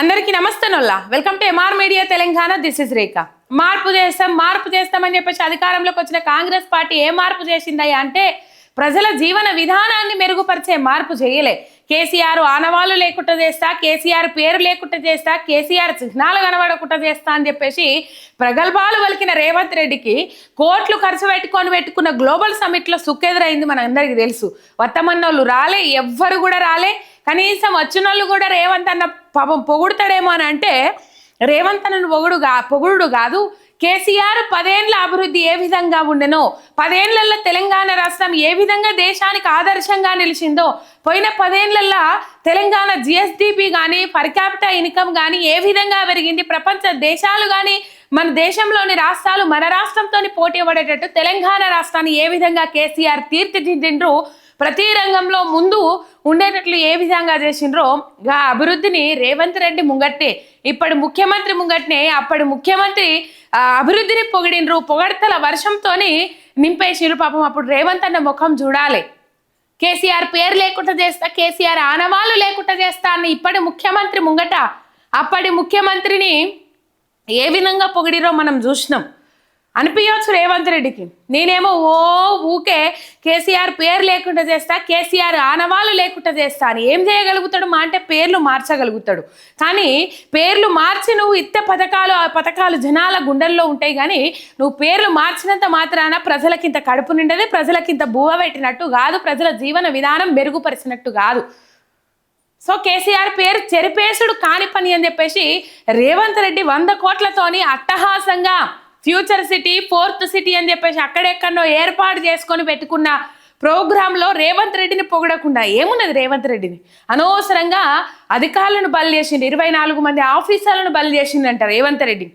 అందరికీ నమస్తేనొల్లా welcome to MR media Telangana. This is Rekha మార్పు చేస్తాం మార్పు చేస్తామని చెప్పేసి అధికారంలోకి వచ్చిన కాంగ్రెస్ పార్టీ ఏ మార్పు చేసిందయ్యా అంటే ప్రజల జీవన విధానాన్ని మెరుగుపరిచే మార్పు చేయలే. కేసీఆర్ ఆనవాళ్ళు లేకుండా చేస్తా కేసీఆర్ పేరు లేకుండా చేస్తా కేసీఆర్ చిహ్నాలు కనబడకుండా చేస్తా అని చెప్పేసి ప్రగల్భాలు పలికిన రేవంత్ రెడ్డికి కోట్లు ఖర్చు పెట్టుకొని పెట్టుకున్న గ్లోబల్ సమ్మిట్లో సుక్కెదురైంది మన అందరికీ తెలుసు. వర్తమన్నోళ్ళు రాలే ఎవ్వరు కూడా రాలే కనీసం వచ్చినోళ్ళు కూడా రేవంత్ అన్న పాపం పొగుడతాడేమో అని అంటే రేవంత్ అన్నను పొగుడు గా పొగుడు కాదు. కేసీఆర్ పదేండ్ల అభివృద్ధి ఏ విధంగా ఉండెనో పదేండ్లలో తెలంగాణ రాష్ట్రం ఏ విధంగా దేశానికి ఆదర్శంగా నిలిచిందో పోయిన పదేండ్లలో తెలంగాణ జిఎస్డిపి కానీ పర్ క్యాపిటల్ ఇన్కమ్ కానీ ఏ విధంగా పెరిగింది ప్రపంచ దేశాలు కానీ మన దేశంలోని రాష్ట్రాలు మన రాష్ట్రంతో పోటీ పడేటట్టు తెలంగాణ రాష్ట్రాన్ని ఏ విధంగా కేసీఆర్ తీర్చిదిద్దిండ్రు ప్రతి రంగంలో ముందు ఉండేటట్లు ఏ విధంగా చేసిండ్రో గా అభివృద్ధిని రేవంత్ రెడ్డి ముంగట్టే ఇప్పటి ముఖ్యమంత్రి ముంగట్నే అప్పటి ముఖ్యమంత్రి అభివృద్ధిని పొగిడిండ్రు పొగడతల వర్షంతోని నింపేసిండ్రు పాపం. అప్పుడు రేవంత్ అన్న ముఖం చూడాలి. కేసీఆర్ పేరు లేకుండా చేస్తా కేసీఆర్ ఆనవాళ్ళు లేకుండా చేస్తా అని ఇప్పటి ముఖ్యమంత్రి ముంగట అప్పటి ముఖ్యమంత్రిని ఏ విధంగా పొగిడిరో మనం చూసినాం. అనిపించవచ్చు రేవంత్ రెడ్డికి. నేనేమో ఓ ఊకే కేసీఆర్ పేరు లేకుండా చేస్తా కేసీఆర్ ఆనవాళ్ళు లేకుండా చేస్తా అని ఏం చేయగలుగుతాడు? మా అంటే పేర్లు మార్చగలుగుతాడు. కానీ పేర్లు మార్చి నువ్వు ఇత్త పథకాలు ఆ పథకాలు జనాల గుండెల్లో ఉంటాయి కానీ నువ్వు పేర్లు మార్చినంత మాత్రాన ప్రజలకింత కడుపు నిండదే ప్రజలకింత బువ్వ పెట్టినట్టు కాదు ప్రజల జీవన విధానం మెరుగుపరిచినట్టు కాదు. సో కేసీఆర్ పేరు చెరిపేసుడు కాని పని అని చెప్పేసి రేవంత్ రెడ్డి వంద కోట్లతోని అట్టహాసంగా ఫ్యూచర్ సిటీ ఫోర్త్ సిటీ అని చెప్పేసి అక్కడెక్కడో ఏర్పాటు చేసుకొని పెట్టుకున్న ప్రోగ్రాంలో రేవంత్ రెడ్డిని పొగడకుండా ఏమున్నది రేవంత్ రెడ్డిని? అనవసరంగా అధికారులను బలి చేసిండు ఇరవై నాలుగు మంది ఆఫీసర్లను బలి చేసిండంట రేవంత్ రెడ్డి.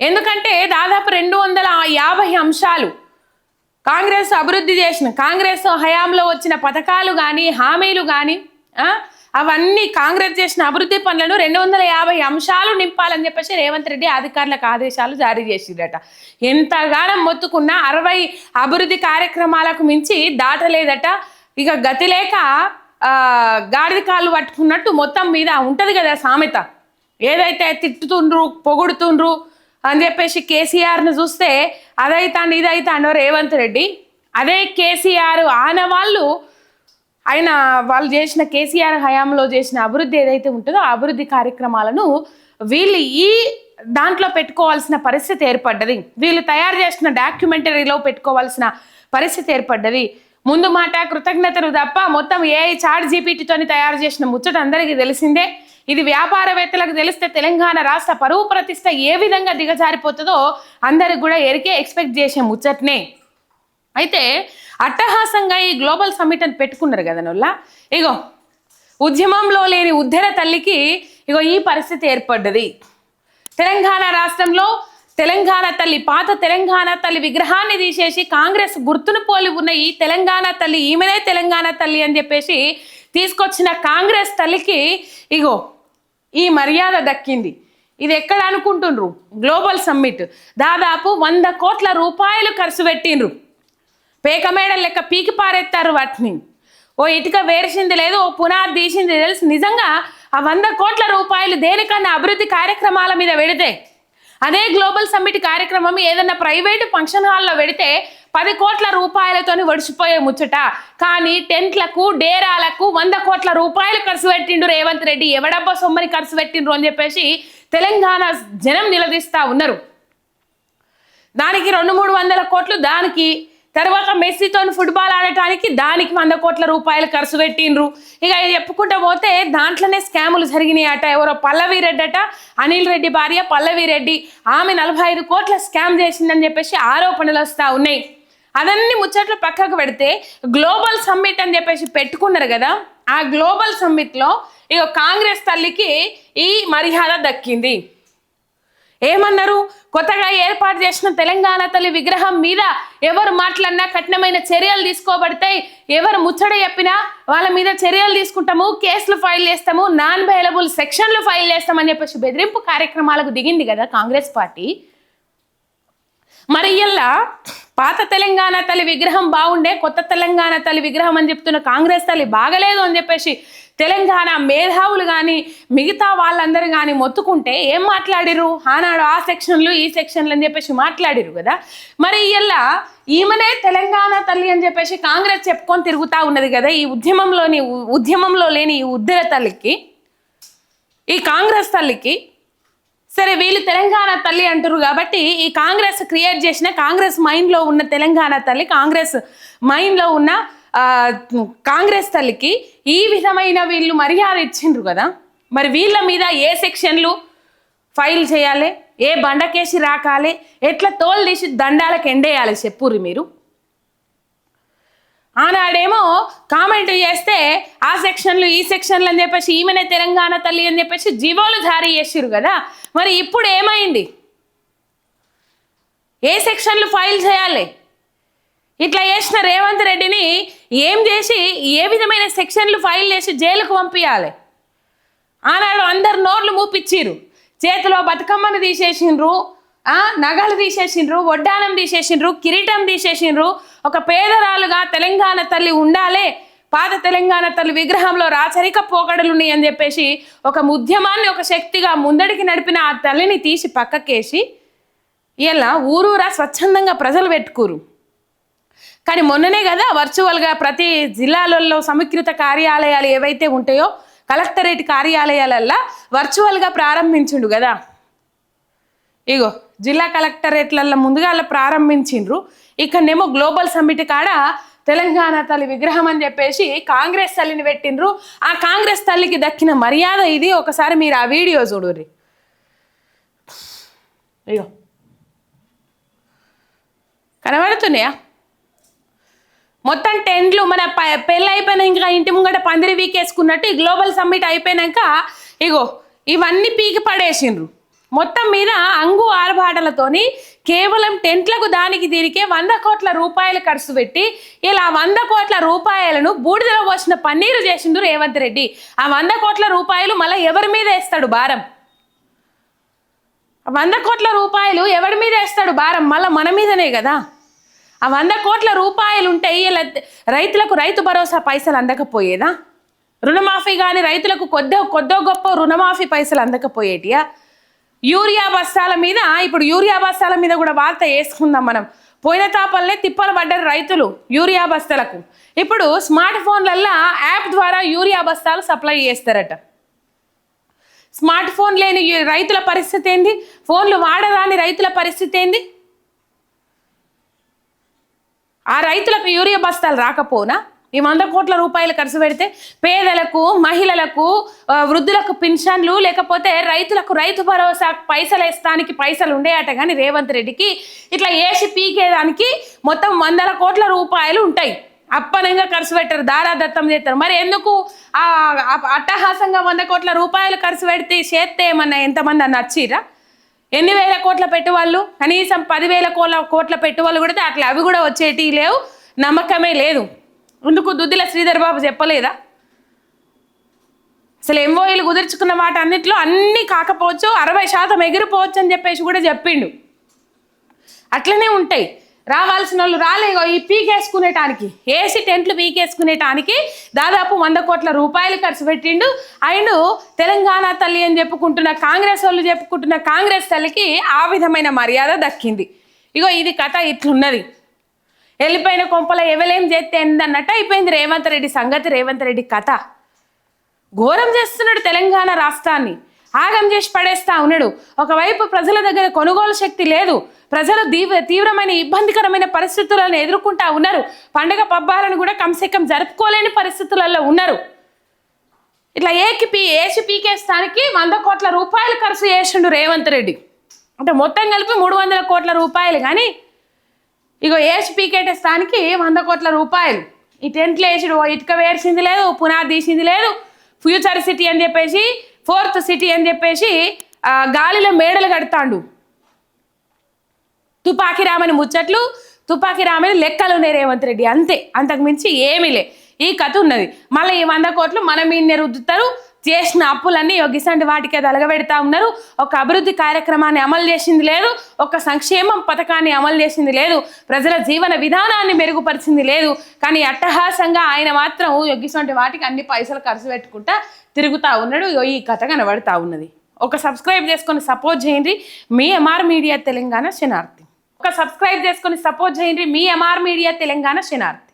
ఎందుకంటే దాదాపు రెండు వందల యాభై అంశాలు కాంగ్రెస్ అభివృద్ధి చేసిన కాంగ్రెస్ హయాంలో వచ్చిన పథకాలు కానీ హామీలు కానీ అవన్నీ కాంగ్రెస్ చేసిన అభివృద్ధి పనులను రెండు వందల యాభై అంశాలు నింపాలని చెప్పేసి రేవంత్ రెడ్డి అధికారులకు ఆదేశాలు జారీ చేసిండట ఎంతగానం మొత్తుకున్న అరవై అభివృద్ధి కార్యక్రమాలకు మించి దాటలేదట. ఇక గతి లేక గాడిద కాళ్ళు పట్టుకున్నట్టు మొత్తం మీద ఉంటుంది కదా సామెత. ఏదైతే తిట్టుతుండ్రు పొగుడుతుండ్రు అని చెప్పేసి కేసీఆర్ను చూస్తే అదైతాండి ఇదైతాండో రేవంత్ రెడ్డి. అదే కేసీఆర్ ఆనవాళ్ళు ఆయన వాళ్ళు చేసిన కేసీఆర్ హయాంలో చేసిన అభివృద్ధి ఏదైతే ఉంటుందో ఆ అభివృద్ధి కార్యక్రమాలను వీళ్ళు ఈ దాంట్లో పెట్టుకోవాల్సిన పరిస్థితి ఏర్పడ్డది. వీళ్ళు తయారు చేసిన డాక్యుమెంటరీలో పెట్టుకోవాల్సిన పరిస్థితి ఏర్పడ్డది. ముందు మాట కృతజ్ఞతలు తప్ప మొత్తం ఏఐ చాట్ జీపీటీతోని తయారు చేసిన ముచ్చట అందరికీ తెలిసిందే. ఇది వ్యాపారవేత్తలకు తెలిస్తే తెలంగాణ రాష్ట్ర పరువు ప్రతిష్ట ఏ విధంగా దిగజారిపోతుందో అందరికి కూడా ఎరికే ఎక్స్పెక్ట్ చేసే ముచ్చట్నే. అయితే అట్టహాసంగా ఈ గ్లోబల్ సమ్మిట్ అని పెట్టుకున్నారు కదా నొల్లా? ఇగో ఉద్యమంలో లేని ఉద్ధర తల్లికి ఇగో ఈ పరిస్థితి ఏర్పడ్డది. తెలంగాణ రాష్ట్రంలో తెలంగాణ తల్లి పాత తెలంగాణ తల్లి విగ్రహాన్ని తీసేసి కాంగ్రెస్ గుర్తును పోలి ఉన్న ఈ తెలంగాణ తల్లి ఈమెనే తెలంగాణ తల్లి అని చెప్పేసి తీసుకొచ్చిన కాంగ్రెస్ తల్లికి ఇగో ఈ మర్యాద దక్కింది. ఇది ఎక్కడ అనుకుంటుండ్రు? Global summit. దాదాపు వంద కోట్ల రూపాయలు ఖర్చు పెట్టిండ్రు. పేకమేడ లెక్క పీకి పారేస్తారు వాటిని. ఓ ఇటుక వేరిసింది లేదు ఓ పునాది తీసింది తెలుసు. నిజంగా ఆ వంద కోట్ల రూపాయలు దేనికన్నా అభివృద్ధి కార్యక్రమాల మీద పెడితే అదే గ్లోబల్ సమ్మిట్ కార్యక్రమం ఏదైనా ప్రైవేటు ఫంక్షన్ హాల్లో పెడితే పది కోట్ల రూపాయలతోని వడిచిపోయే ముచ్చట. కానీ టెంట్లకు డేరాలకు వంద కోట్ల రూపాయలు ఖర్చు పెట్టిండు రేవంత్ రెడ్డి. ఎవడబ్బా సొమ్మని ఖర్చు పెట్టిండ్రు అని చెప్పేసి తెలంగాణ జనం నిలదీస్తా ఉన్నారు. దానికి రెండు మూడు వందల కోట్లు దానికి తర్వాత మెస్సీతో ఫుట్బాల్ ఆడటానికి దానికి వంద కోట్ల రూపాయలు ఖర్చు పెట్టిండ్రు. ఇక ఇది చెప్పుకుంటూ పోతే దాంట్లోనే స్కాములు జరిగినాయి అట ఎవరో పల్లవి రెడ్డి అట అనిల్ రెడ్డి భార్య పల్లవి రెడ్డి. ఆమె నలభై ఐదు కోట్ల స్కామ్ చేసిందని చెప్పేసి ఆరోపణలు వస్తూ ఉన్నాయి. అదన్నీ ముచ్చట్లు పక్కకు పెడితే గ్లోబల్ సమ్మిట్ అని చెప్పేసి పెట్టుకున్నారు కదా ఆ గ్లోబల్ సమ్మిట్లో ఇక కాంగ్రెస్ తల్లికి ఈ మర్యాద దక్కింది. ఏమన్నారు? కొత్తగా ఏర్పాటు చేసిన తెలంగాణ తల్లి విగ్రహం మీద ఎవరు మాట్లాడినా కఠినమైన చర్యలు తీసుకోబడతాయి? ఎవరు ముచ్చట చెప్పినా వాళ్ళ మీద చర్యలు తీసుకుంటాము కేసులు ఫైల్ చేస్తాము నాన్ అవైలబుల్ సెక్షన్లు ఫైల్ చేస్తామని చెప్పేసి బెదిరింపు కార్యక్రమాలకు దిగింది కదా కాంగ్రెస్ పార్టీ. మరి ఇలా పాత తెలంగాణ తల్లి విగ్రహం బాగుండే కొత్త తెలంగాణ తల్లి విగ్రహం అని చెప్తున్న కాంగ్రెస్ తల్లి బాగలేదు అని చెప్పేసి తెలంగాణ మేధావులు కానీ మిగతా వాళ్ళందరూ కానీ మొత్తుకుంటే ఏం మాట్లాడిరు ఆనాడు ఆ సెక్షన్లు ఈ సెక్షన్లు అని చెప్పేసి మాట్లాడిరు కదా. మరి ఇలా ఈమెనే తెలంగాణ తల్లి అని చెప్పేసి కాంగ్రెస్ చెప్పుకొని తిరుగుతా ఉన్నది కదా ఈ ఉద్యమంలోని ఉద్యమంలో లేని ఈ ఉద్దర తల్లికి ఈ కాంగ్రెస్ తల్లికి. సరే వీళ్ళు తెలంగాణ తల్లి అంటారు కాబట్టి ఈ కాంగ్రెస్ క్రియేట్ చేసిన కాంగ్రెస్ మైండ్లో ఉన్న తెలంగాణ తల్లి కాంగ్రెస్ మైండ్లో ఉన్న కాంగ్రెస్ తల్లికి ఈ విధమైన వీళ్ళు మర్యాద ఇచ్చిండ్రు కదా? మరి వీళ్ళ మీద ఏ సెక్షన్లు ఫైల్ చేయాలి? ఏ బండకేసి రాకాలి? ఎట్లా తోలు తీసి దండాలకు ఎండేయాలి చెప్పుర్రి మీరు? ఆనాడేమో కామెంట్ చేస్తే ఆ సెక్షన్లు ఈ సెక్షన్లు అని చెప్పేసి ఈమెనే తెలంగాణ తల్లి అని చెప్పేసి జీవోలు జారీ చేసిరు కదా? మరి ఇప్పుడు ఏమైంది? ఏ సెక్షన్లు ఫైల్ చేయాలి? ఇట్లా చేసిన రేవంత్ రెడ్డిని ఏం చేసి ఏ విధమైన సెక్షన్లు ఫైల్ చేసి జైలుకు పంపించాలి ఆనాడు అందరు నోర్లు మూపిచ్చిర్రు. చేతిలో బతుకమ్మను తీసేసిండ్రు నగలు తీసేసిండ్రు వడ్డానం తీసేసిండ్రు కిరీటం తీసేసిండ్రు. ఒక పేదరాలుగా తెలంగాణ తల్లి ఉండాలే పాత తెలంగాణ తల్లి విగ్రహంలో రాచరిక పోకడలు ఉన్నాయి అని చెప్పేసి ఒక ఉద్యమాన్ని ఒక శక్తిగా ముందడికి నడిపిన ఆ తల్లిని తీసి పక్కకేసి ఇలా ఊరూరా స్వచ్ఛందంగా ప్రజలు పెట్టుకురు కానీ మొన్ననే కదా వర్చువల్గా ప్రతి జిల్లాలలో సమీకృత కార్యాలయాలు ఏవైతే ఉంటాయో కలెక్టరేట్ కార్యాలయాలల్లో వర్చువల్గా ప్రారంభించిండు కదా. ఇగో జిల్లా కలెక్టరేట్లలో ముందుగా అలా ప్రారంభించిండ్రు. ఇక్కడనేమో గ్లోబల్ సమ్మిట్ కాడ తెలంగాణ తల్లి విగ్రహం అని చెప్పేసి కాంగ్రెస్ తల్లిని పెట్టిండ్రు. ఆ కాంగ్రెస్ తల్లికి దక్కిన మర్యాద ఇది. ఒకసారి మీరు ఆ వీడియో చూడుర్రి. ఇగో. కనబడుతున్నాయా? మొత్తం టెంట్లు మన పెళ్ళి అయిపోయిన ఇంకా ఇంటి ముంగట పందిరి వీకేసుకున్నట్టు ఈ గ్లోబల్ సమ్మిట్ అయిపోయినాక ఇగో ఇవన్నీ పీకి పడేసిండ్రు. మొత్తం మీద అంగు ఆర్భాటలతోని కేవలం టెంట్లకు దానికి దీనికే వంద కోట్ల రూపాయలు ఖర్చు పెట్టి ఇలా వంద కోట్ల రూపాయలను బూడిదలో పోసిన పన్నీరు చేసిండు రేవంత్ రెడ్డి. ఆ వంద కోట్ల రూపాయలు మళ్ళీ ఎవరి మీద వేస్తాడు భారం? వంద కోట్ల రూపాయలు ఎవరి మీద వేస్తాడు భారం? మళ్ళీ మన మీదనే కదా? ఆ వంద కోట్ల రూపాయలు ఉంటే ఇలా రైతులకు రైతు భరోసా పైసలు అందకపోయేదా? రుణమాఫీ కానీ రైతులకు కొద్ది కొద్దో గొప్ప రుణమాఫీ పైసలు అందకపోయేటియా? యూరియా బస్తాల మీద ఇప్పుడు యూరియా బస్తాల మీద కూడా వార్త వేసుకుందాం మనం. పోయిన తాపల్లే తిప్పలు పడ్డారు రైతులు యూరియా బస్తాలకు. ఇప్పుడు స్మార్ట్ ఫోన్లల్లో యాప్ ద్వారా యూరియా బస్తాలు సప్లై చేస్తారట. స్మార్ట్ ఫోన్ లేని రైతుల పరిస్థితి ఏంది? ఫోన్లు వాడరాని రైతుల పరిస్థితి ఏంది? ఆ రైతులకు యూరియా బస్తాలు రాకపోనా? ఈ వంద కోట్ల రూపాయలు ఖర్చు పెడితే పేదలకు మహిళలకు వృద్ధులకు పింఛన్లు లేకపోతే రైతులకు రైతు భరోసా పైసలు ఇస్తానికి పైసలు ఉండేయట కానీ రేవంత్ రెడ్డికి. ఇట్లా ఏసి పీకేదానికి మొత్తం వందల కోట్ల రూపాయలు ఉంటాయి. అప్పనంగా ఖర్చు పెట్టారు దారాదత్తం చేస్తారు మరి ఎందుకు ఆ అట్టహాసంగా వంద కోట్ల రూపాయలు ఖర్చు పెడితే చేస్తే ఏమన్నా ఎంతమంది అన్న నచ్చిరా ఎన్ని వేల కోట్ల పెట్టువాళ్ళు కనీసం పదివేల కోట్ల కోట్ల పెట్టువాళ్ళు కూడా అట్లా అవి కూడా వచ్చేటి లేవు. నమ్మకమే లేదు. ఎందుకు దుద్దిల శ్రీధర్ బాబు చెప్పలేదా? అసలు ఎంఓఈలు కుదుర్చుకున్న వాటి అన్నిట్లో అన్నీ కాకపోవచ్చు అరవై శాతం ఎగిరిపోవచ్చు అని చెప్పేసి కూడా చెప్పిండు. అట్లనే ఉంటాయి. రావాల్సిన వాళ్ళు రాలేగో ఈ పీకేసుకునేటానికి. ఏసీ టెంట్లు పీకేసుకునేటానికి దాదాపు వంద కోట్ల రూపాయలు ఖర్చు పెట్టిండు. ఆయన తెలంగాణ తల్లి అని చెప్పుకుంటున్న కాంగ్రెస్ వాళ్ళు చెప్పుకుంటున్న కాంగ్రెస్ తల్లికి ఆ విధమైన మర్యాద దక్కింది. ఇగో ఇది కథ ఇట్లున్నది. వెళ్ళిపోయిన కొంపల ఎవలేం చేస్తే ఏందన్నట్టు అయిపోయింది రేవంత్ రెడ్డి సంగతి రేవంత్ రెడ్డి కథ. ఘోరం చేస్తున్నాడు తెలంగాణ రాష్ట్రాన్ని. ఆగం చేసి పడేస్తా ఉన్నాడు. ఒకవైపు ప్రజల దగ్గర కొనుగోలు శక్తి లేదు. ప్రజలు తీవ్ర తీవ్రమైన ఇబ్బందికరమైన పరిస్థితులను ఎదుర్కొంటా ఉన్నారు. పండగ పబ్బాలను కూడా కంసెకం జరుపుకోలేని పరిస్థితులలో ఉన్నారు. ఇట్లా ఏకి పీ ఏసి పీకేస్తానికి వంద కోట్ల రూపాయలు ఖర్చు చేసిండు రేవంత్ రెడ్డి. అంటే మొత్తం కలిపి మూడు వందల కోట్ల రూపాయలు కానీ ఇగో ఏసి పీకేటే స్థానికి వంద కోట్ల రూపాయలు. ఈ టెంట్లు వేసిడు ఓ ఇటుక వేసింది లేదు పునాది తీసింది లేదు. ఫ్యూచర్ సిటీ అని చెప్పేసి ఫోర్త్ సిటీ అని చెప్పేసి గాలిలో మేడలు కడతాండు. తుపాకి రామని ముచ్చట్లు తుపాకి రామని లెక్కలు ఉన్నాయి రేవంత్ రెడ్డి అంతే. అంతకు మించి ఏమీ లే. ఈ కథ ఉన్నది. మళ్ళీ ఈ వంద కోట్లు మన మీదనే రుద్దుతారు చేసిన అప్పులన్నీ గిసంటి వాటికే తలగబెడతా ఉన్నారు. ఒక అభివృద్ధి కార్యక్రమాన్ని అమలు చేసింది లేదు ఒక సంక్షేమం పథకాన్ని అమలు చేసింది లేదు ప్రజల జీవన విధానాన్ని మెరుగుపరిచింది లేదు. కానీ అట్టహాసంగా ఆయన మాత్రం గిసంటి వాటికి అన్ని పైసలు ఖర్చు పెట్టుకుంటా తిరుగుతూ ఉన్నాడు ఈ కథ కనబడతా ఉన్నది. ఒక సబ్స్క్రైబ్ చేసుకొని సపోర్ట్ చేయండి. మీ ఎంఆర్ మీడియా తెలంగాణ శనార్థి ఒక సబ్స్క్రైబ్ చేసుకొని సపోర్ట్ చేయండి. మీ ఎంఆర్ మీడియా తెలంగాణ శనార్థి